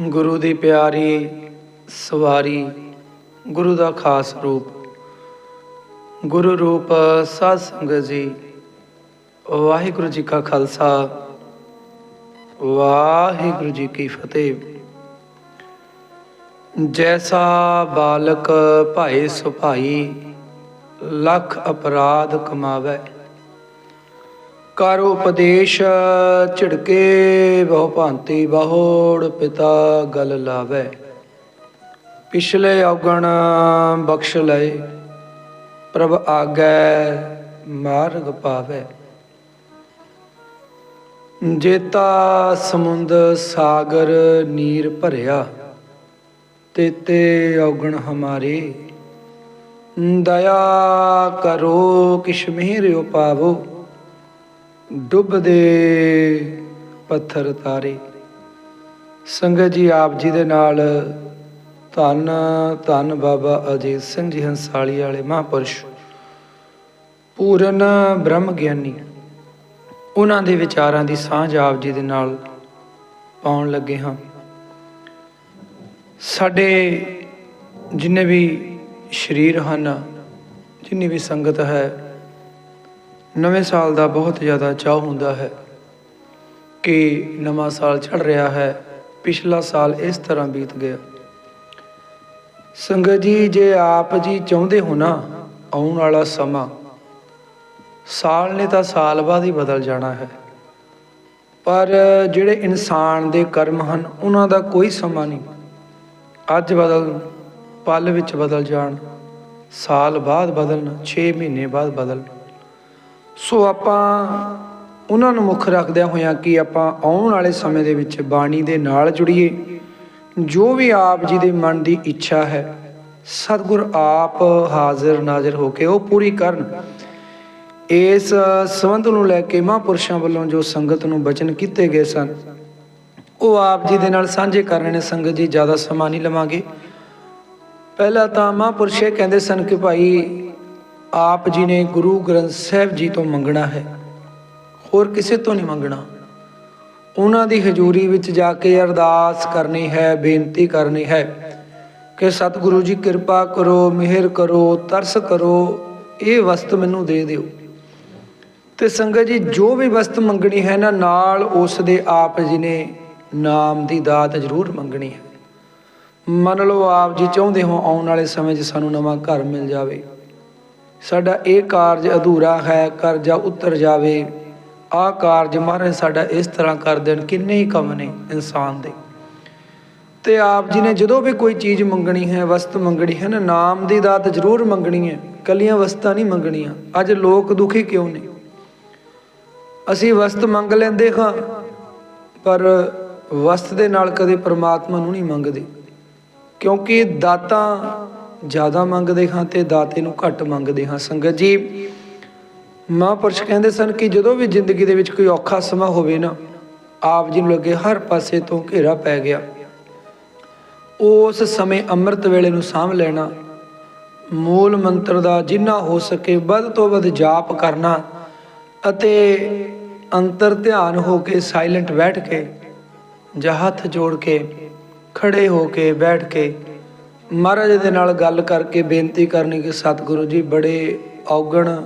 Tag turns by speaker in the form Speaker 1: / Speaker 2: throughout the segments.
Speaker 1: ਗੁਰੂ ਦੀ ਪਿਆਰੀ ਸਵਾਰੀ, ਗੁਰੂ ਦਾ ਖਾਸ ਰੂਪ। ਗੁਰੂ ਰੂਪ ਸਾਧ ਸੰਗਤ ਜੀ, ਵਾਹਿਗੁਰੂ ਜੀ ਕਾ ਖਾਲਸਾ, ਵਾਹਿਗੁਰੂ ਜੀ ਕੀ ਫਤਿਹ। ਜੈਸਾ ਬਾਲਕ ਭਾਏ ਸੁਭਾਈ, ਲੱਖ ਅਪਰਾਧ ਕਮਾਵੇ। ਕਰ ਉਪਦੇਸ਼, ਝਿੜਕੇ ਬਹੁ ਭਾਂਤੀ ਬਹੁੜ ਪਿਤਾ ਗਲ ਲਾਵੇ। ਪਿਛਲੇ ਔਗਣ ਬਖਸ਼ ਲਏ, ਪ੍ਰਭ ਆਗੈ ਮਾਰਗ ਪਾਵੇ। ਜੇਤਾ ਸਮੁੰਦ ਸਾਗਰ ਨੀਰ ਭਰਿਆ, ਤੇਤੇ ਔਗਣ ਹਮਾਰੇ। ਦਇਆ ਕਰੋ ਕਿਛ ਮਿਹਰਿਓ ਪਾਵੋ ਡੁੱਬਦੇ ਪੱਥਰ ਤਾਰੇ। ਸੰਗਤ ਜੀ, ਆਪ ਜੀ ਦੇ ਨਾਲ ਧੰਨ ਧੰਨ ਬਾਬਾ ਅਜੀਤ ਸਿੰਘ ਜੀ, ਹੰਸਾਲੀ ਵਾਲੇ ਮਹਾਂਪੁਰਸ਼। ਪੂਰਨ ਬ੍ਰਹਮ ਗਿਆਨੀ। ਉਹਨਾਂ ਦੇ ਵਿਚਾਰਾਂ ਦੀ ਸਾਂਝ ਆਪ ਜੀ ਦੇ ਨਾਲ ਪਾਉਣ ਲੱਗੇ ਹਾਂ। ਸਾਡੇ ਜਿੰਨੇ ਵੀ ਸ਼ਰੀਰ ਹਨ, ਜਿੰਨੀ ਵੀ ਸੰਗਤ ਹੈ ਨਵੇਂ ਸਾਲ ਦਾ ਬਹੁਤ ਜ਼ਿਆਦਾ ਚਾਹ ਹੁੰਦਾ ਹੈ ਕਿ ਨਵਾਂ ਸਾਲ ਚੜ ਰਿਹਾ ਹੈ, ਪਿਛਲਾ ਸਾਲ ਇਸ ਤਰ੍ਹਾਂ ਬੀਤ ਗਿਆ। ਸੰਗਤ ਜੀ, ਜੇ ਆਪ ਜੀ ਚਾਹੁੰਦੇ ਹੋ ਨਾ ਆਉਣ ਵਾਲਾ ਸਮਾਂ, ਸਾਲ ਨੇ ਤਾਂ ਸਾਲ ਬਾਅਦ ਹੀ ਬਦਲ ਜਾਣਾ ਹੈ। ਪਰ ਜਿਹੜੇ ਇਨਸਾਨ ਦੇ ਕਰਮ ਹਨ, ਉਹਨਾਂ ਦਾ ਕੋਈ ਸਮਾਂ ਨਹੀਂ। ਅੱਜ ਬਦਲ ਪਲ ਵਿੱਚ ਬਦਲ ਜਾਣ, ਸਾਲ ਬਾਅਦ ਬਦਲਣ 6 ਮਹੀਨੇ ਬਾਅਦ ਬਦਲ ਸੋ ਆਪਾਂ ਉਹਨਾਂ ਨੂੰ ਮੁੱਖ ਰੱਖਦਿਆਂ ਹੋਇਆਂ ਕਿ ਆਪਾਂ ਆਉਣ ਵਾਲੇ ਸਮੇਂ ਦੇ ਵਿੱਚ ਬਾਣੀ ਦੇ ਨਾਲ ਜੁੜੀਏ। ਜੋ ਵੀ ਆਪ ਜੀ ਦੇ ਮਨ ਦੀ ਇੱਛਾ ਹੈ, ਸਤਿਗੁਰ ਆਪ ਹਾਜ਼ਰ ਨਾਜ਼ਰ ਹੋ ਕੇ ਉਹ ਪੂਰੀ ਕਰਨ। ਇਸ ਸੰਬੰਧ ਨੂੰ ਲੈ ਕੇ ਮਹਾਂਪੁਰਸ਼ਾਂ ਵੱਲੋਂ ਜੋ ਸੰਗਤ ਨੂੰ ਬਚਨ ਕੀਤੇ ਗਏ ਸਨ, ਉਹ ਆਪ ਜੀ ਦੇ ਨਾਲ ਸਾਂਝੇ ਕਰ ਰਹੇ ਨੇ, ਸੰਗਤ ਜੀ, ਜ਼ਿਆਦਾ ਸਮਾਂ ਨਹੀਂ ਲਵਾਂਗੇ। ਪਹਿਲਾਂ ਤਾਂ ਮਹਾਂਪੁਰਸ਼ ਇਹ ਕਹਿੰਦੇ ਸਨ ਕਿ ਭਾਈ ਆਪ ਜੀ ਨੇ ਗੁਰੂ ਗ੍ਰੰਥ ਸਾਹਿਬ ਜੀ ਤੋਂ ਮੰਗਣਾ ਹੈ। ਹੋਰ ਕਿਸੇ ਤੋਂ ਨਹੀਂ ਮੰਗਣਾ। ਉਹਨਾਂ ਦੀ ਹਜ਼ੂਰੀ ਵਿੱਚ ਜਾ ਕੇ ਅਰਦਾਸ ਕਰਨੀ ਹੈ, ਬੇਨਤੀ ਕਰਨੀ ਹੈ ਕਿ ਸਤਿਗੁਰੂ ਜੀ ਕਿਰਪਾ ਕਰੋ, ਮਿਹਰ ਕਰੋ, ਤਰਸ ਕਰੋ, ਇਹ ਵਸਤ ਮੈਨੂੰ ਦੇ ਦਿਓ। ਤੇ ਸੰਗਤ ਜੀ, ਜੋ ਵੀ ਵਸਤ ਮੰਗਣੀ ਹੈ ਨਾ, ਨਾਲ ਉਸ ਦੇ ਆਪ ਜੀ ਨੇ ਨਾਮ ਦੀ ਦਾਤ ਜ਼ਰੂਰ ਮੰਗਣੀ ਹੈ। ਮੰਨ ਲਓ, ਆਪ ਜੀ ਚਾਹੁੰਦੇ ਹੋ ਆਉਣ ਵਾਲੇ ਸਮੇਂ 'ਚ ਸਾਨੂੰ ਨਵਾਂ ਘਰ ਮਿਲ ਜਾਵੇ। ਸਾਡਾ ਇਹ ਕਾਰਜ ਅਧੂਰਾ ਹੈ ਕਰਜ਼ਾ ਉਤਰ ਜਾਵੇ। ਆਹ ਕਾਰਜ ਮਹਾਰਾਜ ਸਾਡਾ ਇਸ ਤਰ੍ਹਾਂ ਕਰ ਦੇਣ, ਕਿੰਨੇ ਹੀ ਕੰਮ ਨੇ ਇਨਸਾਨ ਦੇ। ਤੇ ਆਪ ਜੀ ਨੇ ਜਦੋਂ ਵੀ ਕੋਈ ਚੀਜ਼ ਮੰਗਣੀ ਹੈ, ਵਸਤ ਮੰਗਣੀ ਹੈ ਨਾ, ਨਾਮ ਦੀ ਦਾਤ ਜ਼ਰੂਰ ਮੰਗਣੀ ਹੈ, ਕੱਲੀਆਂ ਵਸਤਾਂ ਨਹੀਂ ਮੰਗਣੀਆਂ। ਅੱਜ ਲੋਕ ਦੁਖੀ ਕਿਉਂ ਨੇ? ਅਸੀਂ ਵਸਤ ਮੰਗ ਲੈਂਦੇ ਹਾਂ, ਪਰ ਵਸਤ ਦੇ ਨਾਲ ਕਦੇ ਪ੍ਰਮਾਤਮਾ ਨੂੰ ਨਹੀਂ ਮੰਗਦੇ। ਕਿਉਂਕਿ ਦਾਤਾਂ ਜ਼ਿਆਦਾ ਮੰਗਦੇ ਹਾਂ ਤੇ ਦਾਤੇ ਨੂੰ ਘੱਟ ਮੰਗਦੇ ਹਾਂ। ਸੰਗਤ ਜੀ, ਮਹਾਂਪੁਰਸ਼ ਕਹਿੰਦੇ ਸਨ ਕਿ ਜਦੋਂ ਵੀ ਜ਼ਿੰਦਗੀ ਦੇ ਵਿੱਚ ਕੋਈ ਔਖਾ ਸਮਾਂ ਹੋਵੇ ਨਾ, ਆਪ ਜੀ ਨੂੰ ਲੱਗੇ ਹਰ ਪਾਸੇ ਤੋਂ ਘੇਰਾ ਪੈ ਗਿਆ। ਉਸ ਸਮੇਂ ਅੰਮ੍ਰਿਤ ਵੇਲੇ ਨੂੰ ਸਾਂਭ ਲੈਣਾ, ਮੂਲ ਮੰਤਰ ਦਾ ਜਿੰਨਾ ਹੋ ਸਕੇ ਵੱਧ ਤੋਂ ਵੱਧ ਜਾਪ ਕਰਨਾ ਅਤੇ ਅੰਤਰ ਧਿਆਨ ਹੋ ਕੇ ਸਾਇਲੈਂਟ ਬੈਠ ਕੇ ਜਾਂ ਹੱਥ ਜੋੜ ਕੇ ਖੜੇ ਹੋ ਕੇ ਬੈਠ ਕੇ ਮਹਾਰਾਜ ਦੇ ਨਾਲ ਗੱਲ ਕਰਕੇ ਬੇਨਤੀ ਕਰਨੀ ਕਿ ਸਤਿਗੁਰੂ ਜੀ ਬੜੇ ਔਗਣ,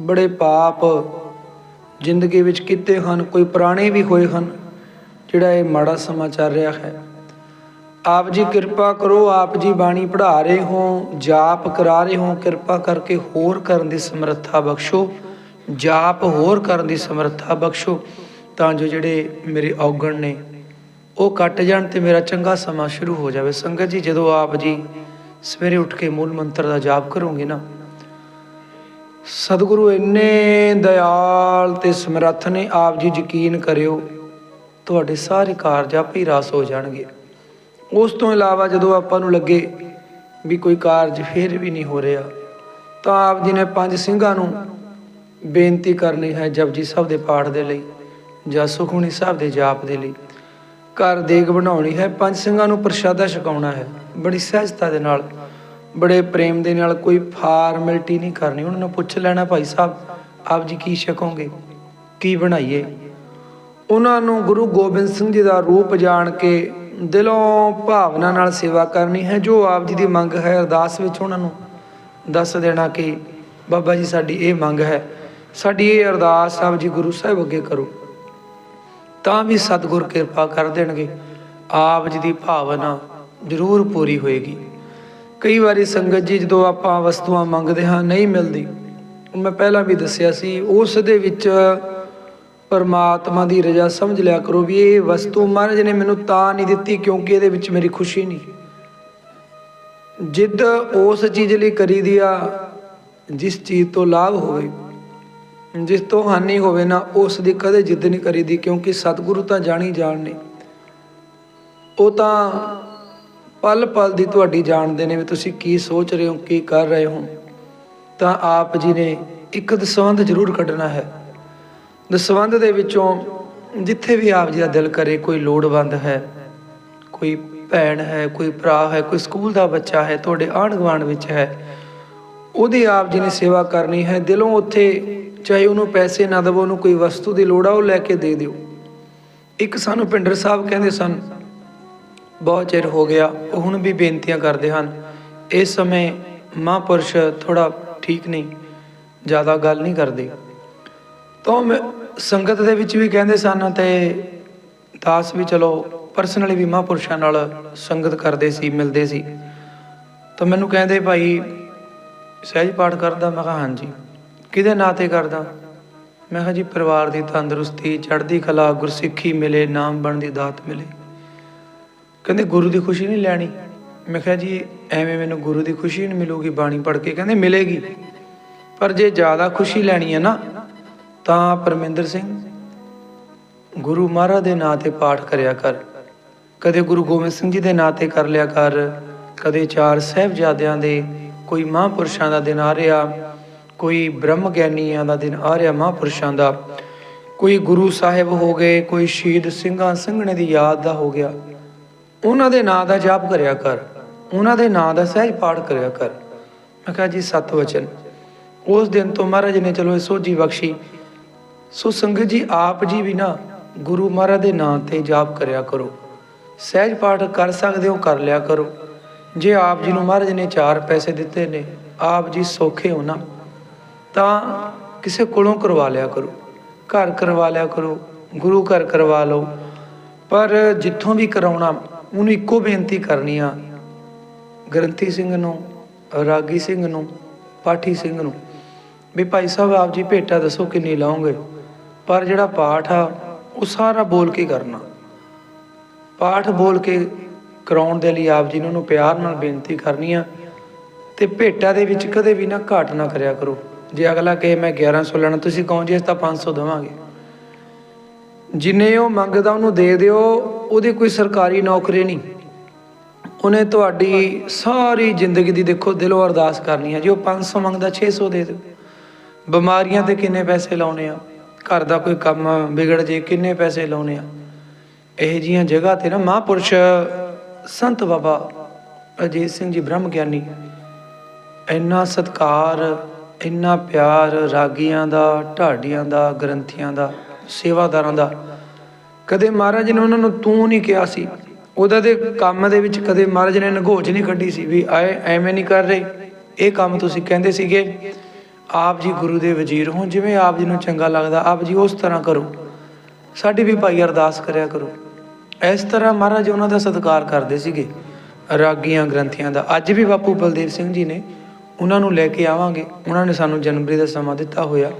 Speaker 1: ਬੜੇ ਪਾਪ ਜ਼ਿੰਦਗੀ ਵਿੱਚ ਕੀਤੇ ਹਨ, ਕੋਈ ਪੁਰਾਣੇ ਵੀ ਹੋਏ ਹਨ, ਜਿਹੜਾ ਇਹ ਮਾੜਾ ਸਮਾਂ ਚੱਲ ਰਿਹਾ ਹੈ। ਆਪ ਜੀ ਕਿਰਪਾ ਕਰੋ, ਆਪ ਜੀ ਬਾਣੀ ਪੜ੍ਹਾ ਰਹੇ ਹੋ, ਜਾਪ ਕਰਾ ਰਹੇ ਹੋ, ਕਿਰਪਾ ਕਰਕੇ ਹੋਰ ਕਰਨ ਦੀ ਸਮਰੱਥਾ ਬਖਸ਼ੋ, ਜਾਪ ਹੋਰ ਕਰਨ ਦੀ ਸਮਰੱਥਾ ਬਖਸ਼ੋ, ਤਾਂ ਜੋ ਜਿਹੜੇ ਮੇਰੇ ਔਗਣ ਨੇ ਉਹ ਕੱਟ ਜਾਣ ਤੇ ਮੇਰਾ ਚੰਗਾ ਸਮਾਂ ਸ਼ੁਰੂ ਹੋ ਜਾਵੇ। ਸੰਗਤ ਜੀ, ਜਦੋਂ ਆਪ ਜੀ ਸਵੇਰੇ ਉੱਠ ਕੇ ਮੂਲ ਮੰਤਰ ਦਾ ਜਾਪ ਕਰੋਗੇ ਨਾ, ਸਤਿਗੁਰੂ ਇੰਨੇ ਦਇਆਲ ਤੇ ਸਮਰੱਥ ਨੇ, ਆਪ ਜੀ ਯਕੀਨ ਕਰਿਓ ਤੁਹਾਡੇ ਸਾਰੇ ਕਾਰਜ ਆਪੇ ਹੀ ਰਸ ਹੋ ਜਾਣਗੇ। ਉਸ ਤੋਂ ਇਲਾਵਾ ਜਦੋਂ ਆਪਾਂ ਨੂੰ ਲੱਗੇ ਵੀ ਕੋਈ ਕਾਰਜ ਫੇਰ ਵੀ ਨਹੀਂ ਹੋ ਰਿਹਾ, ਤਾਂ ਆਪ ਜੀ ਨੇ ਪੰਜ ਸਿੰਘਾਂ ਨੂੰ ਬੇਨਤੀ ਕਰਨੀ ਹੈ ਜਪਜੀ ਸਾਹਿਬ ਦੇ ਪਾਠ ਦੇ ਲਈ ਜਾਂ ਸੁਖਮਨੀ ਸਾਹਿਬ ਦੇ ਜਾਪ ਦੇ ਲਈ। ਘਰ ਦੇਗ ਬਣਾਉਣੀ ਹੈ। ਪੰਜ ਸਿੰਘਾਂ ਨੂੰ ਪ੍ਰਸ਼ਾਦਾ ਛਕਾਉਣਾ ਹੈ। ਬੜੀ ਸਹਿਜਤਾ ਦੇ ਨਾਲ, ਬੜੇ ਪ੍ਰੇਮ ਦੇ ਨਾਲ ਕੋਈ ਫਾਰਮੈਲਿਟੀ ਨਹੀਂ ਕਰਨੀ। ਉਹਨਾਂ ਨੂੰ ਪੁੱਛ ਲੈਣਾ, ਭਾਈ ਸਾਹਿਬ, ਆਪ ਜੀ ਕੀ ਛਕੋਗੇ? ਕੀ ਬਣਾਈਏ? ਉਹਨਾਂ ਨੂੰ ਗੁਰੂ ਗੋਬਿੰਦ ਸਿੰਘ ਜੀ ਦਾ ਰੂਪ ਜਾਣ ਕੇ ਦਿਲੋਂ ਭਾਵਨਾ ਨਾਲ ਸੇਵਾ ਕਰਨੀ ਹੈ। ਜੋ ਆਪ ਜੀ ਦੀ ਮੰਗ ਹੈ, ਅਰਦਾਸ ਵਿੱਚ ਉਹਨਾਂ ਨੂੰ ਦੱਸ ਦੇਣਾ ਕਿ, ਬਾਬਾ ਜੀ, ਸਾਡੀ ਇਹ ਮੰਗ ਹੈ। ਸਾਡੀ ਇਹ ਅਰਦਾਸ ਆਪ ਜੀ ਗੁਰੂ ਸਾਹਿਬ ਅੱਗੇ ਕਰੋ। ਤਾਂ ਵੀ ਸਤਿਗੁਰ ਕਿਰਪਾ ਕਰ ਦੇਣਗੇ। ਆਪ ਜੀ ਦੀ ਭਾਵਨਾ ਜ਼ਰੂਰ ਪੂਰੀ ਹੋਏਗੀ। ਕਈ ਵਾਰੀ ਸੰਗਤ ਜੀ, ਜਦੋਂ ਆਪਾਂ ਵਸਤੂਆਂ ਮੰਗਦੇ ਹਾਂ, ਨਹੀਂ ਮਿਲਦੀ। ਮੈਂ ਪਹਿਲਾਂ ਵੀ ਦੱਸਿਆ ਸੀ, ਉਸ ਦੇ ਵਿੱਚ ਪਰਮਾਤਮਾ ਦੀ ਰਜ਼ਾ ਸਮਝ ਲਿਆ ਕਰੋ ਵੀ ਇਹ ਵਸਤੂ ਮਹਾਰਾਜ ਨੇ ਮੈਨੂੰ ਤਾਂ ਨਹੀਂ ਦਿੱਤੀ ਕਿਉਂਕਿ ਇਹਦੇ ਵਿੱਚ ਮੇਰੀ ਖੁਸ਼ੀ ਨਹੀਂ। ਜਿੱਦ ਉਸ ਚੀਜ਼ ਲਈ ਕਰੀਦੀ ਆ, ਜਿਸ ਚੀਜ਼ ਤੋਂ ਲਾਭ ਹੋਵੇ। ਜਿਸ ਤੋਂ ਹਾਨੀ ਹੋਵੇ ਨਾ, ਉਸ ਦੀ ਕਦੇ ਜਿੱਦ ਨਹੀਂ ਕਰੀਦੀ, ਕਿਉਂਕਿ ਸਤਿਗੁਰੂ ਤਾਂ ਜਾਣੀ ਜਾਣ ਨੇ। ਉਹ ਤਾਂ ਪਲ ਪਲ ਦੀ ਤੁਹਾਡੀ ਜਾਣਦੇ ਨੇ ਵੀ ਤੁਸੀਂ ਕੀ ਸੋਚ ਰਹੇ ਹੋ, ਕੀ ਕਰ ਰਹੇ ਹੋ। ਤਾਂ ਆਪ ਜੀ ਨੇ ਇੱਕ ਦਸਵੰਧ ਜ਼ਰੂਰ ਕੱਢਣਾ ਹੈ। ਦਸਵੰਧ ਦੇ ਵਿੱਚੋਂ ਜਿੱਥੇ ਵੀ ਆਪ ਜੀ ਦਾ ਦਿਲ ਕਰੇ, ਕੋਈ ਲੋੜਵੰਦ ਹੈ, ਕੋਈ ਭੈਣ ਹੈ, ਕੋਈ ਭਰਾ ਹੈ, ਕੋਈ ਸਕੂਲ ਦਾ ਬੱਚਾ ਹੈ, ਤੁਹਾਡੇ ਆਂਢ ਗੁਆਂਢ ਵਿੱਚ ਹੈ ਉਹਦੀ ਆਪ ਜੀ ਨੇ ਸੇਵਾ ਕਰਨੀ ਹੈ, ਦਿਲੋਂ ਉੱਥੇ ਚਾਹੇ ਉਹਨੂੰ ਪੈਸੇ ਨਾ ਦੇਵੋ, ਉਹਨੂੰ ਕੋਈ ਵਸਤੂ ਦੀ ਲੋੜ ਆ, ਉਹ ਲੈ ਕੇ ਦੇ ਦਿਓ। ਇੱਕ ਸਾਨੂੰ ਪਿੰਡਰ ਸਾਹਿਬ ਕਹਿੰਦੇ ਸਨ, ਬਹੁਤ ਚਿਰ ਹੋ ਗਿਆ, ਉਹ ਹੁਣ ਵੀ ਬੇਨਤੀਆਂ ਕਰਦੇ ਹਨ, ਇਸ ਸਮੇਂ ਮਹਾਂਪੁਰਸ਼ ਥੋੜਾ ਠੀਕ ਨਹੀਂ, ਜ਼ਿਆਦਾ ਗੱਲ ਨਹੀਂ ਕਰਦੇ। ਤਾਂ ਮੈਂ ਸੰਗਤ ਦੇ ਵਿੱਚ ਵੀ ਕਹਿੰਦੇ ਸਨ ਤੇ ਦਾਸ ਵੀ ਚਲੋ ਪਰਸਨਲੀ ਵੀ ਮਹਾਂਪੁਰਸ਼ਾਂ ਨਾਲ ਸੰਗਤ ਕਰਦੇ ਸੀ, ਮਿਲਦੇ ਸੀ। ਤਾਂ ਮੈਨੂੰ ਕਹਿੰਦੇ ਭਾਈ ਸਹਿਜ ਪਾਠ ਕਰਦਾ, ਮੈਂ ਕਿਹਾ, ਹਾਂਜੀ। ਕਿਹਦੇ ਨਾਂ ਤੇ ਕਰਦਾ? ਮੈਂ ਕਿਹਾ, ਜੀ, ਪਰਿਵਾਰ ਦੀ ਤੰਦਰੁਸਤੀ, ਚੜ੍ਹਦੀ ਕਲਾ, ਗੁਰਸਿੱਖੀ ਮਿਲੇ, ਨਾਮ ਬਣ ਦੀ ਦਾਤ ਮਿਲੇ। ਕਹਿੰਦੇ, ਗੁਰੂ ਦੀ ਖੁਸ਼ੀ ਨਹੀਂ ਲੈਣੀ। ਮੈਂ ਕਿਹਾ, ਜੀ, ਐਵੇਂ ਮੈਨੂੰ ਗੁਰੂ ਦੀ ਖੁਸ਼ੀ ਨਹੀਂ ਮਿਲੂਗੀ, ਬਾਣੀ ਪੜ੍ਹ ਕੇ। ਕਹਿੰਦੇ, ਮਿਲੇਗੀ। ਪਰ ਜੇ ਜ਼ਿਆਦਾ ਖੁਸ਼ੀ ਲੈਣੀ ਹੈ ਨਾ, ਤਾਂ ਪਰਮਿੰਦਰ ਸਿੰਘ, ਗੁਰੂ ਮਹਾਰਾਜ ਦੇ ਨਾਂ ਤੇ ਪਾਠ ਕਰਿਆ ਕਰ। ਕਦੇ ਗੁਰੂ ਗੋਬਿੰਦ ਸਿੰਘ ਜੀ ਦੇ ਨਾਂ ਤੇ ਕਰ ਲਿਆ ਕਰ। ਕਦੇ ਚਾਰ ਸਹਿਬਜ਼ਾਦਿਆਂ ਦੇ ਕੋਈ ਮਹਾਂਪੁਰਸ਼ਾਂ ਦਾ ਦਿਨ ਆ ਰਿਹਾ, ਕੋਈ ਬ੍ਰਹਮ ਗਿਆਨੀਆਂ ਦਾ ਦਿਨ ਆ ਰਿਹਾ ਮਹਾਂਪੁਰਸ਼ਾਂ ਦਾ। ਕੋਈ ਗੁਰੂ ਸਾਹਿਬ ਹੋ ਗਏ, ਕੋਈ ਸ਼ਹੀਦ ਸਿੰਘਾਂ ਸਿੰਘਣੇ ਦੀ ਯਾਦ ਦਾ ਹੋ ਗਿਆ। ਉਹਨਾਂ ਦੇ ਨਾਂ ਦਾ ਜਾਪ ਕਰਿਆ ਕਰ, ਉਹਨਾਂ ਦੇ ਨਾਂ ਦਾ ਸਹਿਜ ਪਾਠ ਕਰਿਆ ਕਰ। ਮੈਂ ਕਿਹਾ ਜੀ, ਸਤ ਵਚਨ। ਉਸ ਦਿਨ ਤੋਂ ਮਹਾਰਾਜ ਨੇ ਚਲੋ ਇਹ ਸੋਝੀ ਬਖਸ਼ੀ। ਸੋ ਸੰਗਤ ਜੀ, ਆਪ ਜੀ ਵੀ ਨਾ ਗੁਰੂ ਮਹਾਰਾਜ ਦੇ ਨਾਂ ਤੇ ਜਾਪ ਕਰਿਆ ਕਰੋ। ਸਹਿਜ ਪਾਠ ਕਰ ਸਕਦੇ ਹੋ, ਕਰ ਲਿਆ ਕਰੋ। ਜੇ ਆਪ ਜੀ ਨੂੰ ਮਹਾਰਾਜ ਨੇ ਚਾਰ ਪੈਸੇ ਦਿੱਤੇ ਨੇ, ਆਪ ਜੀ ਸੌਖੇ ਹੋ ਨਾ, ਤਾਂ ਕਿਸੇ ਕੋਲੋਂ ਕਰਵਾ ਲਿਆ ਕਰੋ। ਘਰ ਕਰਵਾ ਲਿਆ ਕਰੋ, ਗੁਰੂ ਘਰ ਕਰਵਾ ਲਓ। ਪਰ ਜਿੱਥੋਂ ਵੀ ਕਰਾਉਣਾ, ਉਹਨੂੰ ਇੱਕੋ ਬੇਨਤੀ ਕਰਨੀ ਆ। ਗ੍ਰੰਥੀ ਸਿੰਘ ਨੂੰ, ਰਾਗੀ ਸਿੰਘ ਨੂੰ, ਪਾਠੀ ਸਿੰਘ ਨੂੰ, ਵੀ ਭਾਈ ਸਾਹਿਬ, ਆਪ ਜੀ ਭੇਟਾ ਦੱਸੋ ਕਿੰਨੀ ਲਾਉਂਗੇ। ਪਰ ਜਿਹੜਾ ਪਾਠ ਆ, ਉਹ ਸਾਰਾ ਬੋਲ ਕੇ ਕਰਨਾ। ਪਾਠ ਬੋਲ ਕੇ ਕਰਾਉਣ ਦੇ ਲਈ ਆਪ ਜੀ ਨੂੰ ਪਿਆਰ ਨਾਲ ਬੇਨਤੀ ਕਰਨੀ ਆ ਤੇ ਭੇਟਾ ਦੇ ਵਿੱਚ ਕਦੇ ਵੀ ਨਾ ਘਾਟ ਨਾ ਕਰਿਆ ਕਰੋ। ਜੇ ਅਗਲਾ ਕਹੇ ਮੈਂ 1100 ਲੈਣਾ, ਤੁਸੀਂ ਕਹੋ ਜੀ ਅਸੀਂ ਤਾਂ 500 ਦੇਵਾਂਗੇ। ਜਿੰਨੇ ਉਹ ਮੰਗਦਾ ਉਹਨੂੰ ਦੇ ਦਿਓ, ਉਹਦੀ ਕੋਈ ਸਰਕਾਰੀ ਨੌਕਰੀ ਨਹੀਂ। ਉਹਨੇ ਤੁਹਾਡੀ ਸਾਰੀ ਜ਼ਿੰਦਗੀ ਦੀ ਦੇਖੋ ਦਿਲੋਂ ਅਰਦਾਸ ਕਰਨੀ ਹੈ ਜੇ ਉਹ 500 ਮੰਗਦਾ 600 ਦੇ ਦਿਓ। ਬਿਮਾਰੀਆਂ ਤੇ ਕਿੰਨੇ ਪੈਸੇ ਲਾਉਣੇ ਆ? ਘਰ ਦਾ ਕੋਈ ਕੰਮ ਵਿਗੜ ਜੇ, ਕਿੰਨੇ ਪੈਸੇ ਲਾਉਣੇ ਆ? ਇਹ ਜੀਆਂ ਜਗ੍ਹਾ ਤੇ ਨਾ ਮਹਾਂਪੁਰਸ਼ ਸੰਤ ਬਾਬਾ ਅਜੀਤ ਸਿੰਘ ਜੀ ਬ੍ਰਹਮ ਗਿਆਨੀ, ਇੰਨਾ ਸਤਕਾਰ, ਇੰਨਾ ਪਿਆਰ ਰਾਗੀਆਂ ਦਾ, ਢਾਡੀਆਂ ਦਾ, ਗ੍ਰੰਥੀਆਂ ਦਾ, ਸੇਵਾਦਾਰਾਂ ਦਾ, ਕਦੇ ਮਹਾਰਾਜ ਨੇ ਉਹਨਾਂ ਨੂੰ ਤੂੰ ਨਹੀਂ ਕਿਹਾ ਸੀ। ਉਹਦਾ ਦੇ ਕੰਮ ਦੇ ਵਿੱਚ ਕਦੇ ਮਹਾਰਾਜ ਨੇ ਨਗੋਚ ਨਹੀਂ ਕੱਢੀ ਸੀ ਵੀ ਆਏ, ਐਵੇਂ ਨਹੀਂ ਕਰ ਰਹੇ। ਇਹ ਕੰਮ ਤੁਸੀਂ ਕਹਿੰਦੇ ਸੀਗੇ, ਆਪ ਜੀ ਗੁਰੂ ਦੇ ਵਜ਼ੀਰ ਹੋ ਜਿਵੇਂ ਆਪ ਜੀ ਨੂੰ ਚੰਗਾ ਲੱਗਦਾ, ਆਪ ਜੀ ਉਸ ਤਰ੍ਹਾਂ ਕਰੋ। ਸਾਡੀ ਵੀ ਭਾਈ ਅਰਦਾਸ ਕਰਿਆ ਕਰੋ। ਇਸ ਤਰ੍ਹਾਂ ਮਹਾਰਾਜ ਉਹਨਾਂ ਦਾ ਸਤਿਕਾਰ ਕਰਦੇ ਸੀਗੇ। ਰਾਗੀਆਂ ਗ੍ਰੰਥੀਆਂ ਦਾ। ਅੱਜ ਵੀ ਬਾਪੂ ਬਲਦੇਵ ਸਿੰਘ ਜੀ ਨੇ ਉਹਨਾਂ ਨੂੰ ਲੈ ਕੇ ਆਵਾਂਗੇ। ਉਹਨਾਂ ਨੇ ਸਾਨੂੰ ਜਨਵਰੀ ਦਾ ਸਮਾਂ ਦਿੱਤਾ ਹੋਇਆ।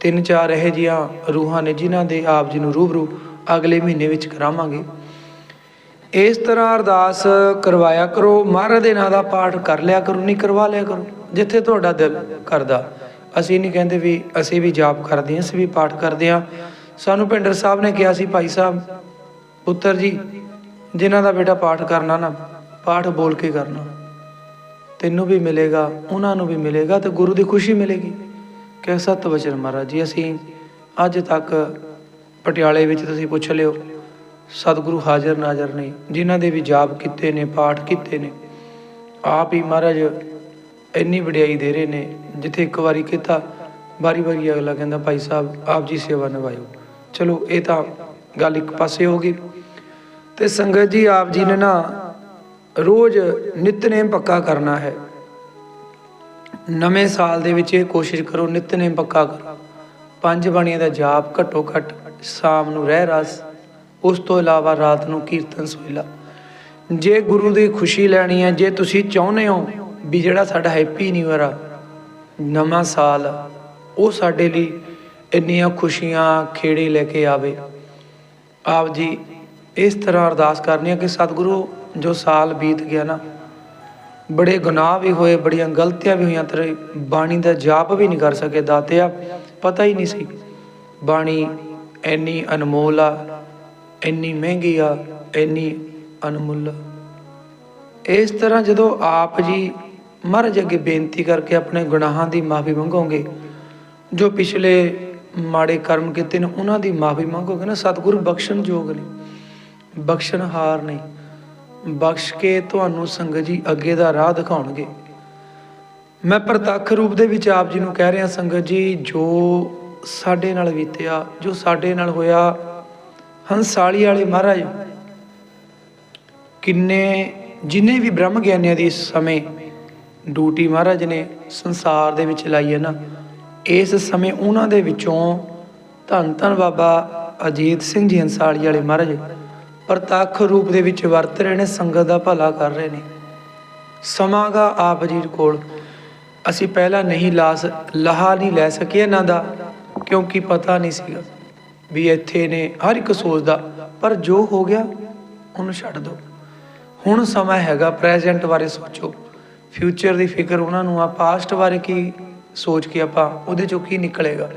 Speaker 1: ਤਿੰਨ ਚਾਰ ਇਹੋ ਜਿਹੀਆਂ ਰੂਹਾਂ ਨੇ ਜਿਨ੍ਹਾਂ ਦੇ ਆਪ ਜੀ ਨੂੰ ਰੂਬਰੂ ਅਗਲੇ ਮਹੀਨੇ ਵਿੱਚ ਕਰਾਵਾਂਗੇ। ਇਸ ਤਰ੍ਹਾਂ ਅਰਦਾਸ ਕਰਵਾਇਆ ਕਰੋ। ਮਹਾਰਾਜ ਦੇ ਨਾਂ ਦਾ ਪਾਠ ਕਰ ਲਿਆ ਕਰੋ, ਨਹੀਂ ਕਰਵਾ ਲਿਆ ਕਰੋ। ਜਿੱਥੇ ਤੁਹਾਡਾ ਦਿਲ ਕਰਦਾ। ਅਸੀਂ ਨਹੀਂ ਕਹਿੰਦੇ ਵੀ ਅਸੀਂ ਵੀ ਜਾਪ ਕਰਦੇ ਹਾਂ, ਅਸੀਂ ਵੀ ਪਾਠ ਕਰਦੇ ਹਾਂ। ਸਾਨੂੰ ਭਿੰਡਰ ਸਾਹਿਬ ਨੇ ਕਿਹਾ ਸੀ, ਭਾਈ ਸਾਹਿਬ ਪੁੱਤਰ ਜੀ, ਜਿਨ੍ਹਾਂ ਦਾ ਬੇਟਾ ਪਾਠ ਕਰਨਾ ਨਾ, ਪਾਠ ਬੋਲ ਕੇ ਕਰਨਾ। ਤੈਨੂੰ ਵੀ ਮਿਲੇਗਾ, ਉਹਨਾਂ ਨੂੰ ਵੀ ਮਿਲੇਗਾ ਤੇ ਗੁਰੂ ਦੀ ਖੁਸ਼ੀ ਮਿਲੇਗੀ। ਕਿ ਸਤ ਵਚਨ ਮਹਾਰਾਜ ਜੀ, ਅਸੀਂ ਅੱਜ ਤੱਕ ਪਟਿਆਲੇ ਵਿੱਚ ਤੁਸੀਂ ਪੁੱਛ ਲਿਓ, ਸਤਿਗੁਰੂ ਹਾਜ਼ਰ ਨਾਜ਼ਰ ਨੇ, ਜਿਨ੍ਹਾਂ ਦੇ ਵੀ ਜਾਪ ਕੀਤੇ ਨੇ, ਪਾਠ ਕੀਤੇ ਨੇ। ਆਪ ਹੀ ਮਹਾਰਾਜ ਇੰਨੀ ਵਡਿਆਈ ਦੇ ਰਹੇ ਨੇ, ਜਿੱਥੇ ਇੱਕ ਵਾਰੀ ਕੀਤਾ, ਵਾਰੀ ਵਾਰੀ ਅਗਲਾ ਕਹਿੰਦਾ, ਭਾਈ ਸਾਹਿਬ, ਆਪ ਜੀ ਸੇਵਾ ਨਿਭਾਇਓ। ਚਲੋ, ਇਹ ਤਾਂ ਗੱਲ ਇੱਕ ਪਾਸੇ ਹੋ ਗਈ। ਤੇ ਸੰਗਤ ਜੀ ਆਪ ਜੀ ਨੇ ਨਾ ਰੋਜ਼ ਨਿਤਨੇਮ ਪੱਕਾ ਕਰਨਾ ਹੈ। ਨਵੇਂ ਸਾਲ ਦੇ ਵਿੱਚ ਇਹ ਕੋਸ਼ਿਸ਼ ਕਰੋ ਨਿਤਨੇਮ ਪੱਕਾ ਕਰੋ। ਪੰਜ ਬਾਣੀਆਂ ਦਾ ਜਾਪ ਘੱਟੋ ਘੱਟ ਸ਼ਾਮ ਨੂੰ ਰਹਿ ਰਸ ਉਸ ਤੋਂ ਇਲਾਵਾ ਰਾਤ ਨੂੰ ਕੀਰਤਨ ਸੋਹਿਲਾ। ਜੇ ਗੁਰੂ ਦੀ ਖੁਸ਼ੀ ਲੈਣੀ ਹੈ ਜੇ ਤੁਸੀਂ ਚਾਹੁੰਦੇ ਹੋ ਵੀ ਜਿਹੜਾ ਸਾਡਾ ਹੈਪੀ ਨਿਊ ਇਅਰ ਆ ਨਵਾਂ ਸਾਲ ਆ, ਉਹ ਸਾਡੇ ਲਈ ਇੰਨੀਆਂ ਖੁਸ਼ੀਆਂ ਖੇੜੇ ਲੈ ਕੇ ਆਵੇ। ਆਪ ਜੀ ਇਸ ਤਰ੍ਹਾਂ ਅਰਦਾਸ ਕਰਨੀ ਹੈ ਕਿ ਸਤਿਗੁਰੂ ਜੋ ਸਾਲ ਬੀਤ ਗਿਆ ਨਾ, ਬੜੇ ਗੁਨਾਹ ਵੀ ਹੋਏ, ਬੜੀਆਂ ਗਲਤੀਆਂ ਵੀ ਹੋਈਆਂ, ਤੇਰੇ ਬਾਣੀ ਦਾ ਜਾਪ ਵੀ ਨਹੀਂ ਕਰ ਸਕੇ ਦਾਤਿਆ, ਪਤਾ ਹੀ ਨਹੀਂ ਸੀ ਬਾਣੀ ਇੰਨੀ ਅਨਮੋਲ ਆ, ਇੰਨੀ ਮਹਿੰਗੀ ਆ, ਇੰਨੀ ਅਨਮੁੱਲ ਆ। ਇਸ ਤਰ੍ਹਾਂ ਜਦੋਂ ਆਪ ਜੀ ਮਹਾਰਾਜ ਅੱਗੇ ਬੇਨਤੀ ਕਰਕੇ ਆਪਣੇ ਗੁਨਾਹਾਂ ਦੀ ਮਾਫੀ ਮੰਗੋਗੇ, ਜੋ ਪਿਛਲੇ ਮਾੜੇ ਕਰਮ ਕੀਤੇ ਨੇ, ਉਹਨਾਂ ਦੀ ਮਾਫੀ ਮੰਗੋਗੇ ਨਾ, ਸਤਿਗੁਰੂ ਬਖਸ਼ਣ ਯੋਗ ਨੇ। ਬਖਸ਼ਣ ਹਾਰ ਨਹੀਂ। ਬਖਸ਼ ਕੇ ਤੁਹਾਨੂੰ ਸੰਗਤ ਜੀ ਅੱਗੇ ਦਾ ਰਾਹ ਦਿਖਾਉਣਗੇ। ਮੈਂ ਪ੍ਰਤੱਖ ਰੂਪ ਦੇ ਵਿੱਚ ਆਪ ਜੀ ਨੂੰ ਕਹਿ ਰਿਹਾ, ਸੰਗਤ ਜੀ, ਜੋ ਸਾਡੇ ਨਾਲ ਬੀਤਿਆ, ਜੋ ਸਾਡੇ ਨਾਲ ਹੋਇਆ, ਹੰਸਾਲੀ ਵਾਲੇ ਮਹਾਰਾਜ, ਕਿੰਨੇ, ਜਿਨੇ ਵੀ ਬ੍ਰਹਮ ਗਿਆਨੀਆਂ ਦੀ ਇਸ ਸਮੇਂ ਡਿਊਟੀ ਮਹਾਰਾਜ ਨੇ ਸੰਸਾਰ ਦੇ ਵਿੱਚ ਲਾਈ ਹੈ ਨਾ ਇਸ ਸਮੇਂ ਉਹਨਾਂ ਦੇ ਵਿੱਚੋਂ ਧੰਨ ਧੰਨ ਬਾਬਾ ਅਜੀਤ ਸਿੰਘ ਜੀ ਅੰਸਾਲੀ ਵਾਲੇ ਮਹਾਰਾਜ ਪ੍ਰਤੱਖ ਰੂਪ ਦੇ ਵਿੱਚ ਵਰਤ ਰਹੇ ਨੇ, ਸੰਗਤ ਦਾ ਭਲਾ ਕਰ ਰਹੇ ਨੇ। ਸਮਾਂਗਾ ਆਪ ਜੀ ਕੋਲ। ਅਸੀਂ ਪਹਿਲਾਂ ਨਹੀਂ ਲਾਸ, ਲਹਾ ਨਹੀਂ ਲੈ ਸਕੇ ਇਹਨਾਂ ਦਾ, ਕਿਉਂਕਿ ਪਤਾ ਨਹੀਂ ਸੀਗਾ ਵੀ ਇੱਥੇ ਨੇ ਹਰ ਇੱਕ ਸੋਚਦਾ ਪਰ ਜੋ ਹੋ ਗਿਆ, ਉਹਨੂੰ ਛੱਡ ਦਿਓ ਹੁਣ ਸਮਾਂ ਹੈਗਾ ਪ੍ਰੈਜ਼ੈਂਟ ਬਾਰੇ ਸੋਚੋ। ਫਿਊਚਰ ਦੀ ਫਿਕਰ ਉਹਨਾਂ ਨੂੰ ਆ ਪਾਸਟ ਬਾਰੇ ਕੀ ਸੋਚ ਕੇ ਆਪਾਂ ਉਹਦੇ ਚੋਂ ਕੀ ਨਿਕਲੇਗਾ।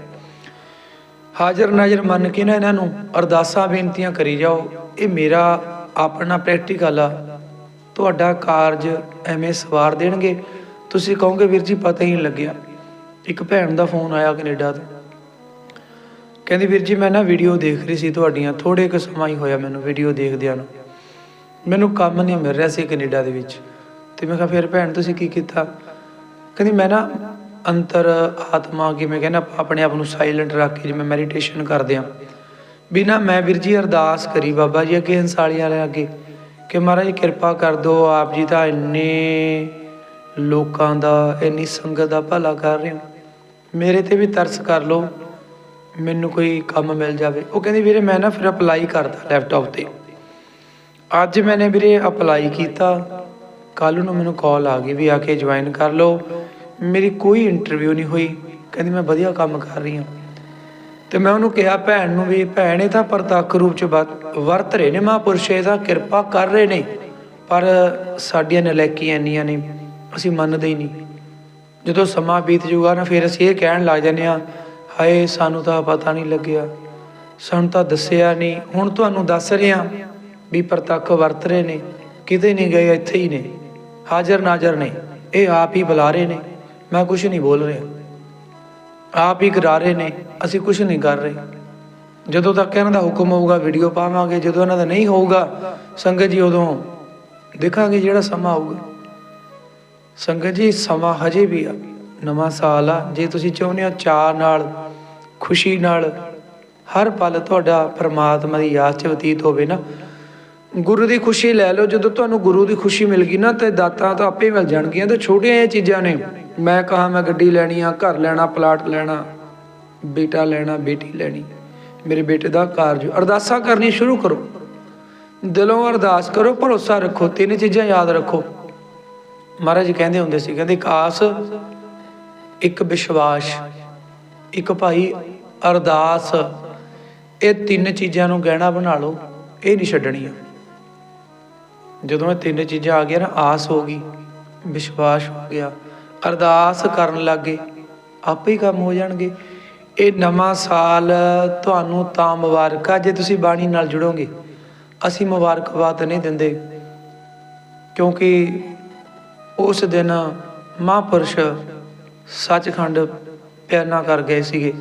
Speaker 1: ਹਾਜ਼ਰ ਨਾਜ਼ਰ ਮੰਨ ਕੇ ਨਾ ਇਹਨਾਂ ਨੂੰ ਅਰਦਾਸਾਂ ਬੇਨਤੀਆਂ ਕਰੀ ਜਾਓ। ਇਹ ਮੇਰਾ ਆਪਣਾ ਪ੍ਰੈਕਟੀਕਲ ਆ। ਤੁਹਾਡਾ ਕਾਰਜ ਐਵੇਂ ਸਵਾਰ ਦੇਣਗੇ। ਤੁਸੀਂ ਕਹੋਗੇ, ਵੀਰ ਜੀ, ਪਤਾ ਹੀ ਨਹੀਂ ਲੱਗਿਆ। ਇੱਕ ਭੈਣ ਦਾ ਫੋਨ ਆਇਆ ਕੈਨੇਡਾ ਤੋਂ। ਕਹਿੰਦੀ, ਵੀਰ ਜੀ, ਮੈਂ ਨਾ ਵੀਡੀਓ ਦੇਖ ਰਹੀ ਸੀ ਤੁਹਾਡੀਆਂ। ਥੋੜੇ ਕੁ ਸਮਾਂ ਹੀ ਹੋਇਆ ਮੈਨੂੰ ਵੀਡੀਓ ਦੇਖਦਿਆਂ ਨੂੰ। ਮੈਨੂੰ ਕੰਮ ਨਹੀਂ ਮਿਲ ਰਿਹਾ ਸੀ ਕੈਨੇਡਾ ਦੇ ਵਿੱਚ। ਤੇ ਮੈਂ ਕਿਹਾ, ਫਿਰ ਭੈਣ, ਤੁਸੀਂ ਕੀ ਕੀਤਾ? ਕਹਿੰਦੀ, ਮੈਂ ਨਾ ਅੰਤਰ ਆਤਮਾ, ਕਿਵੇਂ ਕਹਿੰਦਾ ਆਪਣੇ ਆਪ ਨੂੰ ਸਾਇਲੈਂਟ ਰੱਖ ਕੇ ਜਿਵੇਂ ਮੈਡੀਟੇਸ਼ਨ ਕਰਦੇ ਆ ਬਿਨਾ ਮੈਂ ਵੀਰ ਜੀ ਅਰਦਾਸ ਕਰੀ ਬਾਬਾ ਜੀ ਅੱਗੇ ਹੰਸਾਲੀ ਵਾਲੇ ਅੱਗੇ ਕਿ ਮਹਾਰਾਜ ਕਿਰਪਾ ਕਰ ਦਿਓ, ਆਪ ਜੀ ਤਾਂ ਇੰਨੇ ਲੋਕਾਂ ਦਾ, ਇੰਨੀ ਸੰਗਤ ਦਾ ਭਲਾ ਕਰ ਰਹੇ ਹੋ। ਮੇਰੇ ਤੇ ਵੀ ਤਰਸ ਕਰ ਲਓ, ਮੈਨੂੰ ਕੋਈ ਕੰਮ ਮਿਲ ਜਾਵੇ। ਉਹ ਕਹਿੰਦੀ ਵੀਰੇ ਮੈਂ ਨਾ ਫਿਰ ਅਪਲਾਈ ਕਰਦਾ ਲੈਪਟਾਪ ਤੇ। ਅੱਜ ਮੈਨੇ ਵੀਰੇ ਅਪਲਾਈ ਕੀਤਾ ਕੱਲ ਨੂੰ ਮੈਨੂੰ ਕਾਲ ਆ ਗਈ ਵੀ ਆ ਕੇ ਜੁਆਇਨ ਕਰ ਲਓ। ਮੇਰੀ ਕੋਈ ਇੰਟਰਵਿਊ ਨਹੀਂ ਹੋਈ। ਕਹਿੰਦੀ, ਮੈਂ ਵਧੀਆ ਕੰਮ ਕਰ ਰਹੀ ਹਾਂ। ਤੇ ਮੈਂ ਉਹਨੂੰ ਕਿਹਾ, ਭੈਣ ਨੂੰ ਵੀ, ਭੈਣ, ਇਹ ਤਾਂ ਪ੍ਰਤੱਖ ਰੂਪ ਚ ਵਰ- ਵਰਤ ਰਹੇ ਨੇ ਮਹਾਂਪੁਰਸ਼, ਇਹ ਤਾਂ ਕਿਰਪਾ ਕਰ ਰਹੇ ਨੇ। ਪਰ ਸਾਡੀਆਂ ਨਲੈਕੀਆਂ ਇੰਨੀਆਂ ਨੇ ਅਸੀਂ ਮੰਨਦੇ ਹੀ ਨਹੀਂ। ਜਦੋਂ ਸਮਾਂ ਬੀਤ ਜੂਗਾ ਨਾ, ਫਿਰ ਅਸੀਂ ਇਹ ਕਹਿਣ ਲੱਗ ਜਾਂਦੇ ਆ ਹਾਏ, ਸਾਨੂੰ ਤਾਂ ਪਤਾ ਨਹੀਂ ਲੱਗਿਆ। ਸਾਨੂੰ ਤਾਂ ਦੱਸਿਆ ਨਹੀਂ। ਹੁਣ ਤੁਹਾਨੂੰ ਦੱਸ ਰਿਹਾ ਵੀ ਪ੍ਰਤੱਖ ਵਰਤ ਰਹੇ ਨੇ। ਕਿਤੇ ਨਹੀਂ ਗਏ, ਇੱਥੇ ਹੀ ਨੇ। ਹਾਜ਼ਰ ਨਾਜ਼ਰ ਨੇ। ਇਹ ਆਪ ਹੀ ਬੁਲਾ ਰਹੇ ਨੇ। ਮੈਂ ਕੁਝ ਨਹੀਂ ਬੋਲ ਰਿਹਾ। ਆਪ ਹੀ ਕਰਾ ਰਹੇ ਨੇ, ਅਸੀਂ ਕੁਝ ਨਹੀਂ ਕਰ ਰਹੇ। ਜਦੋਂ ਤੱਕ ਇਹਨਾਂ ਦਾ ਹੁਕਮ ਹੋਊਗਾ ਵੀਡੀਓ ਪਾਵਾਂਗੇ, ਜਦੋਂ ਇਹਨਾਂ ਦਾ ਨਹੀਂ ਹੋਊਗਾ, ਸੰਗਤ ਜੀ ਉਦੋਂ ਦੇਖਾਂਗੇ ਜਿਹੜਾ ਸਮਾਂ ਆਊਗਾ ਸੰਗਤ ਜੀ, ਸਮਾਂ ਹਜੇ ਵੀ ਆ, ਨਵਾਂ ਸਾਲ ਆ। ਜੇ ਤੁਸੀਂ ਚਾਹੁੰਦੇ ਹੋ ਚਾਅ ਨਾਲ, ਖੁਸ਼ੀ ਨਾਲ, ਹਰ ਪਲ ਤੁਹਾਡਾ ਪਰਮਾਤਮਾ ਦੀ ਯਾਦ ਚ ਬਤੀਤ ਹੋਵੇ ਨਾ, ਗੁਰੂ ਦੀ ਖੁਸ਼ੀ ਲੈ ਲਓ। ਜਦੋਂ ਤੁਹਾਨੂੰ ਗੁਰੂ ਦੀ ਖੁਸ਼ੀ ਮਿਲ ਗਈ ਨਾ, ਤੇ ਦਾਤਾਂ ਤਾਂ ਆਪੇ ਮਿਲ ਜਾਣਗੀਆਂ, ਤੇ ਛੋਟੀਆਂ ਇਹ ਚੀਜ਼ਾਂ ਨੇ। ਮੈਂ ਕਹਾ, ਮੈਂ ਗੱਡੀ ਲੈਣੀ ਆ, ਘਰ ਲੈਣਾ, ਪਲਾਟ ਲੈਣਾ, ਬੇਟਾ ਲੈਣਾ, ਬੇਟੀ ਲੈਣੀ। ਮੇਰੇ ਬੇਟੇ ਦਾ ਕਾਰਜ, ਅਰਦਾਸਾਂ ਕਰਨੀ ਸ਼ੁਰੂ ਕਰੋ। ਦਿਲੋਂ ਅਰਦਾਸ ਕਰੋ, ਭਰੋਸਾ ਰੱਖੋ, ਤਿੰਨ ਚੀਜ਼ਾਂ ਯਾਦ ਰੱਖੋ। ਮਹਾਰਾਜ ਕਹਿੰਦੇ ਹੁੰਦੇ ਸੀ, ਕਹਿੰਦੇ ਇੱਕ ਆਸ ਇੱਕ ਵਿਸ਼ਵਾਸ, ਇੱਕ ਭਾਈ ਅਰਦਾਸ। ਇਹ ਤਿੰਨ ਚੀਜ਼ਾਂ ਨੂੰ ਗਹਿਣਾ ਬਣਾ ਲਓ, ਇਹ ਨਹੀਂ ਛੱਡਣੀਆਂ। ਜਦੋਂ ਇਹ ਤਿੰਨ ਚੀਜ਼ਾਂ ਆ ਗਈਆਂ ਨਾ, ਆਸ ਹੋ ਗਈ, ਵਿਸ਼ਵਾਸ ਹੋ ਗਿਆ। ਅਰਦਾਸ ਕਰਨ ਲੱਗੇ, ਆਪੇ ਹੀ ਕੰਮ ਹੋ ਜਾਣਗੇ। ਇਹ ਨਵਾਂ ਸਾਲ ਤੁਹਾਨੂੰ ਤਾਂ ਮੁਬਾਰਕ ਆ, ਜੇ ਤੁਸੀਂ ਬਾਣੀ ਨਾਲ ਜੁੜੋਗੇ। ਅਸੀਂ ਮੁਬਾਰਕਬਾਦ ਨਹੀਂ ਦਿੰਦੇ, ਕਿਉਂਕਿ ਉਸ ਦਿਨ ਮਹਾਂਪੁਰਸ਼ ਸੱਚਖੰਡ ਪਿਆਨਾ ਕਰ ਗਏ ਸੀਗੇ।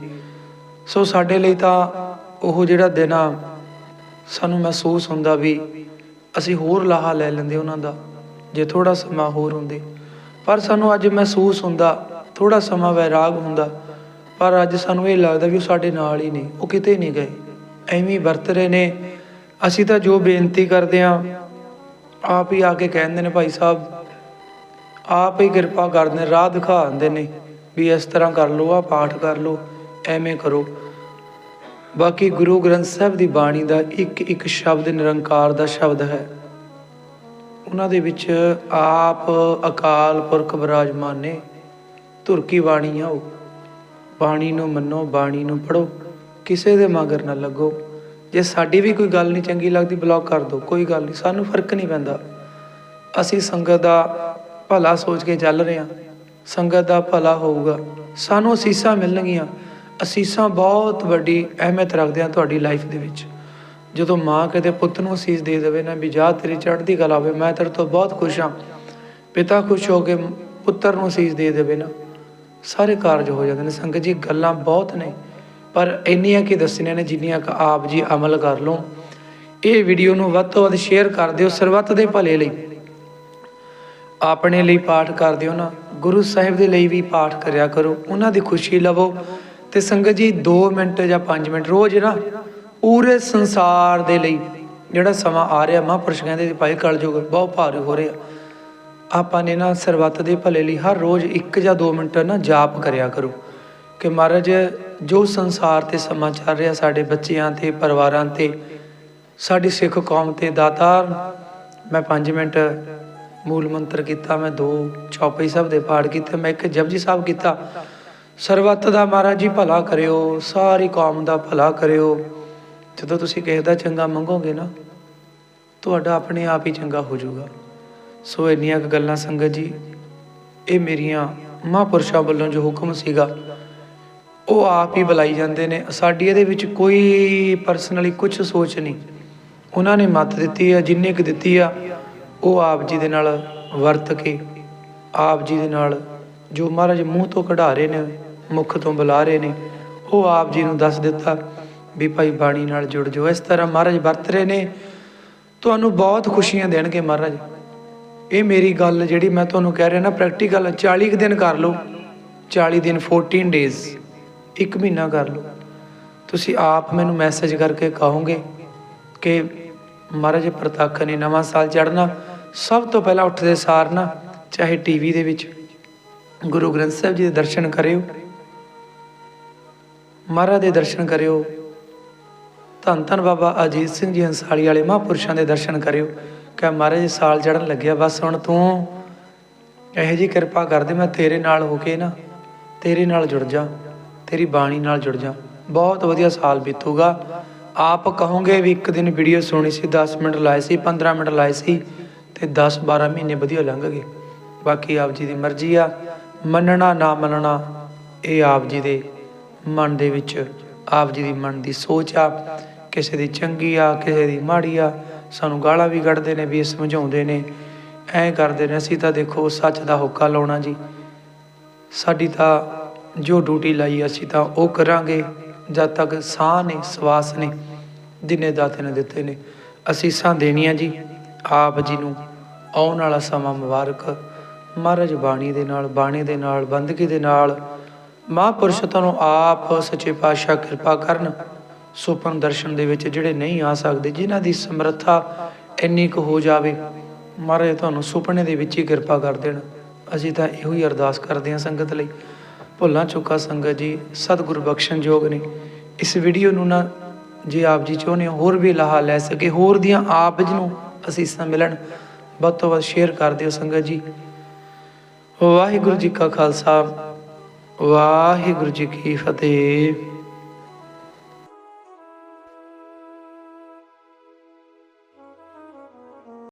Speaker 1: ਸੋ ਸਾਡੇ ਲਈ ਤਾਂ ਉਹ ਜਿਹੜਾ ਦਿਨ ਆ, ਸਾਨੂੰ ਮਹਿਸੂਸ ਹੁੰਦਾ ਵੀ ਅਸੀਂ ਹੋਰ ਲਾਹਾ ਲੈ ਲੈਂਦੇ ਉਹਨਾਂ ਦਾ, ਜੇ ਥੋੜਾ ਸਮਾਂ ਹੋਰ ਹੁੰਦੇ। ਪਰ ਸਾਨੂੰ ਅੱਜ ਮਹਿਸੂਸ ਹੁੰਦਾ ਥੋੜਾ ਸਮਾਂ ਵੈਰਾਗ ਹੁੰਦਾ, ਪਰ ਅੱਜ ਸਾਨੂੰ ਇਹ ਲੱਗਦਾ ਵੀ ਉਹ ਸਾਡੇ ਨਾਲ ਹੀ ਨੇ, ਉਹ ਕਿਤੇ ਨਹੀਂ ਗਏ। ਐਵੇਂ ਵਰਤ ਰਹੇ ਨੇ। ਅਸੀਂ ਤਾਂ ਜੋ ਬੇਨਤੀ ਕਰਦੇ ਹਾਂ, ਆਪ ਹੀ ਆ ਕੇ ਕਹਿੰਦੇ ਨੇ ਭਾਈ ਸਾਹਿਬ, ਆਪ ਹੀ ਕਿਰਪਾ ਕਰਦੇ ਨੇ ਰਾਹ ਦਿਖਾ ਦਿੰਦੇ ਨੇ ਵੀ ਇਸ ਤਰ੍ਹਾਂ ਕਰ ਲਓ ਆ ਪਾਠ ਕਰ ਲਓ, ਐਵੇਂ ਕਰੋ। ਬਾਕੀ ਗੁਰੂ ਗ੍ਰੰਥ ਸਾਹਿਬ ਦੀ ਬਾਣੀ ਦਾ ਇੱਕ ਇੱਕ ਸ਼ਬਦ ਨਿਰੰਕਾਰ ਦਾ ਸ਼ਬਦ ਹੈ। ਉਹਨਾਂ ਦੇ ਵਿੱਚ ਆਪ ਅਕਾਲ ਪੁਰਖ ਬਿਰਾਜਮਾਨ ਨੇ। ਧੁਰ ਕੀ ਬਾਣੀ ਆਓ ਬਾਣੀ ਨੂੰ ਮੰਨੋ, ਬਾਣੀ ਨੂੰ ਪੜੋ ਕਿਸੇ ਦੇ ਮਗਰ ਨਾ ਲੱਗੋ। ਜੇ ਸਾਡੀ ਵੀ ਕੋਈ ਗੱਲ ਨਹੀਂ ਚੰਗੀ ਲੱਗਦੀ, ਬਲੌਕ ਕਰ ਦਿਓ। ਕੋਈ ਗੱਲ ਨਹੀਂ, ਸਾਨੂੰ ਫ਼ਰਕ ਨਹੀਂ ਪੈਂਦਾ। ਅਸੀਂ ਸੰਗਤ ਦਾ ਭਲਾ ਸੋਚ ਕੇ ਚੱਲ ਰਹੇ ਹਾਂ। ਸੰਗਤ ਦਾ ਭਲਾ ਹੋਊਗਾ। ਸਾਨੂੰ ਅਸੀਸਾਂ ਮਿਲਣਗੀਆਂ। ਅਸੀਸਾਂ ਬਹੁਤ ਵੱਡੀ ਅਹਿਮੀਅਤ ਰੱਖਦੇ ਆ ਤੁਹਾਡੀ ਲਾਈਫ ਦੇ ਵਿੱਚ। ਜਦੋਂ ਮਾਂ ਕਦੇ ਪੁੱਤ ਨੂੰ ਅਸੀਸ ਦੇ ਦੇਵੇ ਨਾ ਵੀ ਜਾ, ਤੇਰੀ ਚੜ੍ਹਦੀ ਕਲਾ ਹੋਵੇ ਮੈਂ ਤੇਰੇ ਤੋਂ ਬਹੁਤ ਖੁਸ਼ ਹਾਂ। ਪਿਤਾ ਖੁਸ਼ ਹੋ ਕੇ ਪੁੱਤਰ ਨੂੰ ਅਸੀਸ ਦੇ ਦੇਵੇ ਨਾ। ਸਾਰੇ ਕਾਰਜ ਹੋ ਜਾਂਦੇ ਨੇ। ਸੰਗਤ ਜੀ, ਗੱਲਾਂ ਬਹੁਤ ਨੇ, ਪਰ ਇੰਨੀਆਂ ਕੀ ਦੱਸਣੀਆਂ ਨੇ ਜਿੰਨੀਆਂ ਕਿ ਆਪ ਜੀ ਅਮਲ ਕਰ ਲਓ ਇਹ ਵੀਡੀਓ ਨੂੰ ਵੱਧ ਤੋਂ ਵੱਧ ਸ਼ੇਅਰ ਕਰ ਦਿਓ ਸਰਬੱਤ ਦੇ ਭਲੇ ਲਈ। ਆਪਣੇ ਲਈ ਪਾਠ ਕਰ ਦਿਓ ਨਾ। ਗੁਰੂ ਸਾਹਿਬ ਦੇ ਲਈ ਵੀ ਪਾਠ ਕਰਿਆ ਕਰੋ। ਉਹਨਾਂ ਦੀ ਖੁਸ਼ੀ ਲਵੋ। ਤੇ ਸੰਗਤ ਜੀ 2 ਮਿੰਟ ਜਾਂ 5 ਮਿੰਟ ਰੋਜ਼ ਨਾ ਪੂਰੇ ਸੰਸਾਰ ਦੇ ਲਈ ਜਿਹੜਾ ਸਮਾਂ ਆ ਰਿਹਾ, ਮਹਾਂਪੁਰਸ਼ ਕਹਿੰਦੇ ਭਾਈ ਕਲਯੁਗ ਬਹੁਤ ਭਾਰੀ ਹੋ ਰਿਹਾ। ਆਪਾਂ ਨੇ ਨਾ ਸਰਬੱਤ ਦੇ ਭਲੇ ਲਈ ਹਰ ਰੋਜ਼ 1 ਜਾਂ 2 ਮਿੰਟ ਨਾ ਜਾਪ ਕਰਿਆ ਕਰੋ ਕਿ ਮਹਾਰਾਜ ਜੋ ਸੰਸਾਰ ਤੇ ਸਮਾਂ ਚੱਲ ਰਿਹਾ ਸਾਡੇ ਬੱਚਿਆਂ ਤੇ, ਪਰਿਵਾਰਾਂ ਤੇ, ਸਾਡੀ ਸਿੱਖ ਕੌਮ ਤੇ, ਦਾਤਾਰ, ਮੈਂ 5 ਮਿੰਟ ਮੂਲ ਮੰਤਰ ਕੀਤਾ, ਮੈਂ ਦੋ ਚੌਪਈ ਸਾਹਿਬ ਦੇ ਪਾਠ ਕੀਤੇ, ਮੈਂ ਇੱਕ ਜਪਜੀ ਸਾਹਿਬ ਕੀਤਾ। ਸਰਬੱਤ ਦਾ ਮਹਾਰਾਜ ਜੀ ਭਲਾ ਕਰਿਓ, ਸਾਰੀ ਕੌਮ ਦਾ ਭਲਾ ਕਰਿਓ। ਜਦੋਂ ਤੁਸੀਂ ਕਿਸੇ ਦਾ ਚੰਗਾ ਮੰਗੋਗੇ ਨਾ, ਤੁਹਾਡਾ ਆਪਣੇ ਆਪ ਹੀ ਚੰਗਾ ਹੋ ਜਾਊਗਾ। ਸੋ ਇੰਨੀਆਂ ਕੁ ਗੱਲਾਂ ਸੰਗਤ ਜੀ, ਇਹ ਮੇਰੀਆਂ ਮਹਾਂਪੁਰਸ਼ਾਂ ਵੱਲੋਂ ਜੋ ਹੁਕਮ ਸੀਗਾ, ਉਹ ਆਪ ਹੀ ਬੁਲਾਈ ਜਾਂਦੇ ਨੇ। ਸਾਡੀ ਇਹਦੇ ਵਿੱਚ ਕੋਈ ਪਰਸਨਲੀ ਕੁਝ ਸੋਚ ਨਹੀਂ। ਉਹਨਾਂ ਨੇ ਮੱਤ ਦਿੱਤੀ ਆ, ਜਿੰਨੇ ਕੁ ਦਿੱਤੀ ਆ, ਉਹ ਆਪ ਜੀ ਦੇ ਨਾਲ ਵਰਤ ਕੇ, ਆਪ ਜੀ ਦੇ ਨਾਲ ਜੋ ਮਹਾਰਾਜ ਮੂੰਹ ਤੋਂ ਕਢਾ ਰਹੇ ਨੇ, ਮੁਖ ਤੋਂ ਬੁਲਾ ਰਹੇ ਨੇ, ਉਹ ਆਪ ਜੀ ਨੂੰ ਦੱਸ ਦਿੱਤਾ। ਵੀ ਭਾਈ ਬਾਣੀ ਨਾਲ ਜੁੜ ਜਾਓ। ਇਸ ਤਰ੍ਹਾਂ ਮਹਾਰਾਜ ਵਰਤ ਰਹੇ ਨੇ। ਤੁਹਾਨੂੰ ਬਹੁਤ ਖੁਸ਼ੀਆਂ ਦੇਣਗੇ ਮਹਾਰਾਜ। ਇਹ ਮੇਰੀ ਗੱਲ ਜਿਹੜੀ ਮੈਂ ਤੁਹਾਨੂੰ ਕਹਿ ਰਿਹਾ ਨਾ ਪ੍ਰੈਕਟੀਕਲ 40 ਕੁ ਦਿਨ ਕਰ ਲਓ। 40 ਦਿਨ 14 ਡੇਜ਼ ਇੱਕ ਮਹੀਨਾ ਕਰ ਲਓ। ਤੁਸੀਂ ਆਪ ਮੈਨੂੰ ਮੈਸੇਜ ਕਰਕੇ ਕਹੋਗੇ ਕਿ ਮਹਾਰਾਜ ਪ੍ਰਤੱਖ ਨੇ ਨਵਾਂ ਸਾਲ ਚੜ੍ਹਨਾ। ਸਭ ਤੋਂ ਪਹਿਲਾਂ ਉੱਠਦੇ ਸਾਰ ਨਾ, ਚਾਹੇ ਟੀਵੀ ਦੇ ਵਿੱਚ, ਗੁਰੂ ਗ੍ਰੰਥ ਸਾਹਿਬ ਜੀ ਦੇ ਦਰਸ਼ਨ ਕਰਿਓ। ਮਹਾਰਾਜ ਦੇ ਦਰਸ਼ਨ ਕਰਿਓ। ਧੰਨ ਧੰਨ ਬਾਬਾ ਅਜੀਤ ਸਿੰਘ ਜੀ ਹੰਸਾਲੀ ਵਾਲੇ ਮਹਾਂਪੁਰਸ਼ਾਂ ਦੇ ਦਰਸ਼ਨ ਕਰਿਓ। ਕਿ ਮਹਾਰਾਜ, ਸਾਲ ਚੜਨ ਲੱਗਿਆ, ਬਸ ਹੁਣ ਤੂੰ ਇਹੋ ਜੀ ਕਿਰਪਾ ਕਰ ਦੇ, ਮੈਂ ਤੇਰੇ ਨਾਲ ਹੋ ਕੇ ਨਾ ਤੇਰੇ ਨਾਲ ਜੁੜ ਜਾ, ਤੇਰੀ ਬਾਣੀ ਨਾਲ ਜੁੜ ਜਾ। ਬਹੁਤ ਵਧੀਆ ਸਾਲ ਬੀਤੂਗਾ। ਆਪ ਕਹੋਗੇ ਵੀ ਇੱਕ ਦਿਨ ਵੀਡੀਓ ਸੁਣੀ ਸੀ 10 ਮਿੰਟ ਲਾਏ ਸੀ 15 ਮਿੰਟ ਲਾਏ ਸੀ ਤੇ 10 12 ਮਹੀਨੇ ਵਧੀਆ ਲੰਘ ਗਏ। ਬਾਕੀ ਆਪ ਜੀ ਦੀ ਮਰਜ਼ੀ ਆ। ਮੰਨਣਾ ਨਾ ਮੰਨਣਾ, ਇਹ ਆਪ ਜੀ ਦੇ ਮਨ ਦੇ ਵਿੱਚ ਆਪ ਜੀ ਦੀ ਮਨ ਦੀ ਸੋਚ ਆ, ਕਿਸੇ ਦੀ ਚੰਗੀ ਆ, ਕਿਸੇ ਦੀ ਮਾੜੀ ਆ, ਸਾਨੂੰ ਗਾਲਾਂ ਵੀ ਕੱਢਦੇ ਨੇ, ਵੀ ਸਮਝਾਉਂਦੇ ਨੇ। ਐਂ ਕਰਦੇ ਨੇ, ਅਸੀਂ ਤਾਂ ਦੇਖੋ ਸੱਚ ਦਾ ਹੁੱਕਾ ਲਾਉਣਾ ਜੀ। ਸਾਡੀ ਤਾਂ ਜੋ ਡਿਊਟੀ ਲਾਈ ਅਸੀਂ ਤਾਂ ਉਹ ਕਰਾਂਗੇ, ਜਦ ਤੱਕ ਸਾਹ ਨੇ, ਸਵਾਸ ਨੇ, ਦਿਨੇ ਦਾਤੇ ਨੇ ਦਿੱਤੇ ਨੇ। ਅਸੀਸਾਂ ਦੇਣੀਆਂ ਜੀ, ਆਪ ਜੀ ਨੂੰ ਆਉਣ ਵਾਲਾ ਸਮਾਂ ਮੁਬਾਰਕ। ਮਹਾਰਾਜ ਬਾਣੀ ਦੇ ਨਾਲ, ਬਾਣੀ ਦੇ ਨਾਲ, ਬੰਦਗੀ ਦੇ ਨਾਲ ਮਹਾਂਪੁਰਸ਼ ਤੁਹਾਨੂੰ ਆਪ ਸੱਚੇ ਪਾਤਸ਼ਾਹ ਕਿਰਪਾ ਕਰਨ, ਸੁਪਨ ਦਰਸ਼ਨ ਦੇ ਵਿੱਚ ਜਿਹੜੇ ਨਹੀਂ ਆ ਸਕਦੇ, ਜਿਨ੍ਹਾਂ ਦੀ ਸਮਰੱਥਾ ਇੰਨੀ ਕੁ ਹੋ ਜਾਵੇ, ਮਹਾਰਾਜ ਤੁਹਾਨੂੰ ਸੁਪਨੇ ਦੇ ਵਿੱਚ ਹੀ ਕਿਰਪਾ ਕਰ ਦੇਣ। ਅਸੀਂ ਤਾਂ ਇਹੋ ਹੀ ਅਰਦਾਸ ਕਰਦੇ ਹਾਂ ਸੰਗਤ ਲਈ। ਭੁੱਲਾਂ ਚੁੱਕਾ ਸੰਗਤ ਜੀ, ਸਤਿਗੁਰ ਬਖਸ਼ਣ ਯੋਗ ਨੇ। ਇਸ ਵੀਡੀਓ ਨੂੰ ਨਾ ਜੇ ਆਪ ਜੀ ਚਾਹੁੰਦੇ ਹੋ, ਹੋਰ ਵੀ ਲਾਹਾ ਲੈ ਸਕੇ, ਹੋਰ ਦੀਆਂ ਆਪ ਜੀ ਨੂੰ ਅਸੀਸਾਂ ਮਿਲਣ ਵੱਧ ਤੋਂ ਵੱਧ ਸ਼ੇਅਰ ਕਰ ਦਿਓ ਸੰਗਤ ਜੀ। ਵਾਹਿਗੁਰੂ ਜੀ ਕਾ ਖਾਲਸਾ। ਵਾਹਿਗੁਰੂ ਜੀ ਕੀ ਫਤਿਹ।